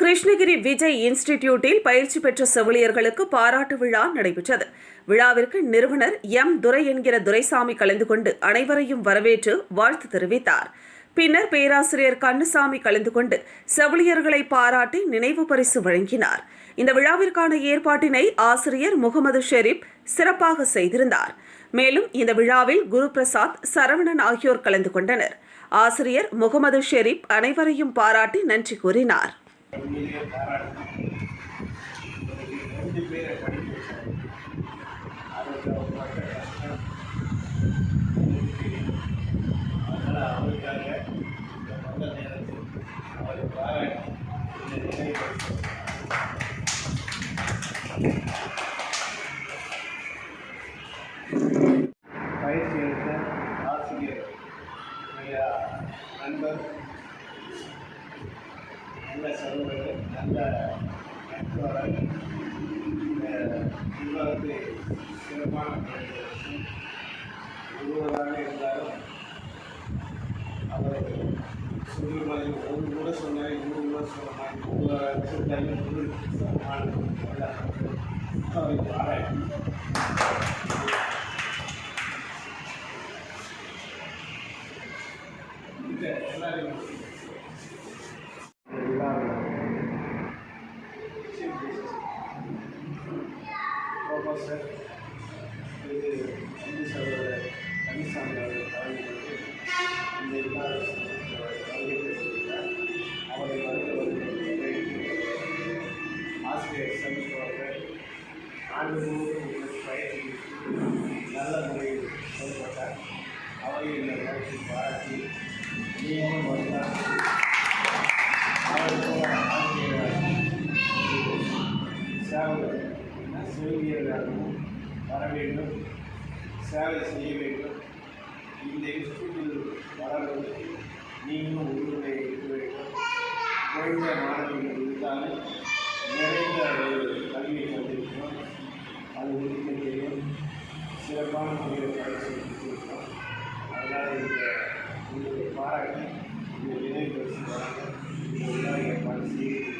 கிருஷ்ணகிரி விஜய் இன்ஸ்டிடியூட்டில் பயிற்சி பெற்ற செவிலியர்களுக்கு பாராட்டு விழா நடைபெற்றது. விழாவிற்கு நிறுவனர் எம். துரை என்கிற துரைசாமி கலந்து கொண்டு அனைவரையும் வரவேற்று வாழ்த்து தெரிவித்தார். பின்னர் பேராசிரியர் கண்ணுசாமி கலந்து கொண்டு செவிலியர்களை பாராட்டி நினைவு பரிசு வழங்கினார். இந்த விழாவிற்கான ஏற்பாட்டினை ஆசிரியர் முகமது ஷெரீப் சிறப்பாக செய்திருந்தார். மேலும் இந்த விழாவில் குரு பிரசாத் சரவணன் ஆகியோர் கலந்து கொண்டனர். ஆசிரியர் முகமது ஷெரீப் அனைவரையும் பாராட்டி நன்றி கூறினார். உண்மையிலேயே பாராட்டு ரெண்டு பேரை படிக்க வச்சாங்க அதுக்கு அவங்க பட்ட கஷ்டம் அந்த நல்ல நிர்வாகத்தை சிறப்பான ஒருவராக இருந்தாலும் அவர் சொல்கிற மாதிரி ஒரு கூட சொன்னார் இன்னொரு கூட சொன்ன மாதிரி ஒவ்வொரு சொல்லிட்டாலும் ஒரு சமமான நல்ல அவரை பாராட்டி இந்த எல்லாரையும் இந்த விழாவில் சீஃப் கெஸ்ட் ப்ரொஃபஸர் இது இந்து சகோதரர் கனிசாமி அவர்கள் கலந்து கொண்டு இந்த விழாவில் பங்கேற்றிருக்கிறார் அவரை வருகிறவர்கள் ஆசிரியர் சந்திப்பவர்கள் ஆண்டு முழுவதும் உங்களுக்கு பயிற்சி நல்ல முறையில் செயல்பட்டார் அவரை இந்த நேரத்தில் பாராட்டி நீங்களும் வந்தார் அவர் ஆசிரியர் சேவை செவிலியர்களாகவும் வர வேண்டும் சேவை செய்ய வேண்டும். இந்த இன்ஸ்டியூட்டில் வளர்வதற்கு நீங்களும் உறுதுணை இருக்க வேண்டும். குறைந்த மாணவர்கள் இருந்தாலும் நிறைந்த கல்வியை தந்திருக்கிறோம் அது உங்களுக்கு தெரியும் சிறப்பான முறையில் பயிற்சி கொடுத்திருக்கிறோம் அதனால் இந்த உங்களுடைய பாராட்டி இந்த நினைவு பரிசு வழங்க இந்த விழா ஏற்பாடு செய்திருக்கிறோம்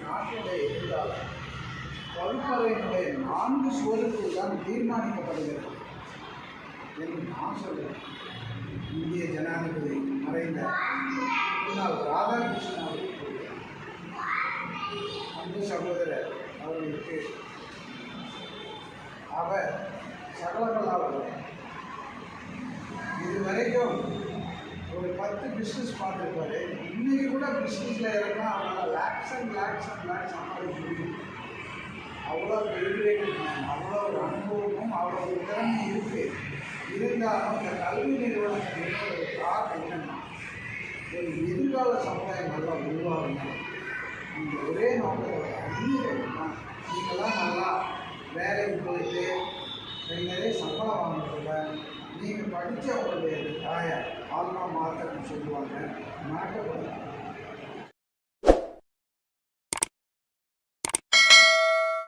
ஒரு நாட்டுடைய எதிர்காலம் வகுப்பறையினுடைய நான்கு சுவருக்குள் தான் தீர்மானிக்கப்படுகிறது என்று நான் சொல்கிறேன். இந்திய ஜனாதிபதி மறைந்த முன்னாள் ராதாகிருஷ்ணன் அவர்கள் அந்த அன்பு சகோதரர் அவர்களுக்கு அவர் சகலகலாவதர் இதுவரைக்கும் ஒரு பத்து பிஸ்னஸ் பார்த்துருப்பாரு. இன்னைக்கு கூட பிஸ்னஸில் இறங்கினா அவனால் லேக்ஸ் அண்ட் லேக்ஸ் அண்ட் லேக்ஸ் சம்பாதிக்க அவ்வளோ எலிவேட்டட் அவ்வளோ ஒரு அனுபவமும் அவ்வளோ ஒரு திறமை இருக்குது இருந்தாலும் இந்த கல்வி நிறுவனத்தின் ஒரு காரணம் என்னென்னா ஒரு எதிர்கால சமுதாயம் நல்லா உருவாகணும் இந்த ஒரே நோக்கத்தோட அங்கீகரிக்கணும் நீங்களாம் நல்லா வேலைக்கு போயிட்டு நிறைய சம்பளம் வாங்குறதில்ல நீங்கள் படித்த உங்களுடைய தாயார் आलमा मार्ग मैट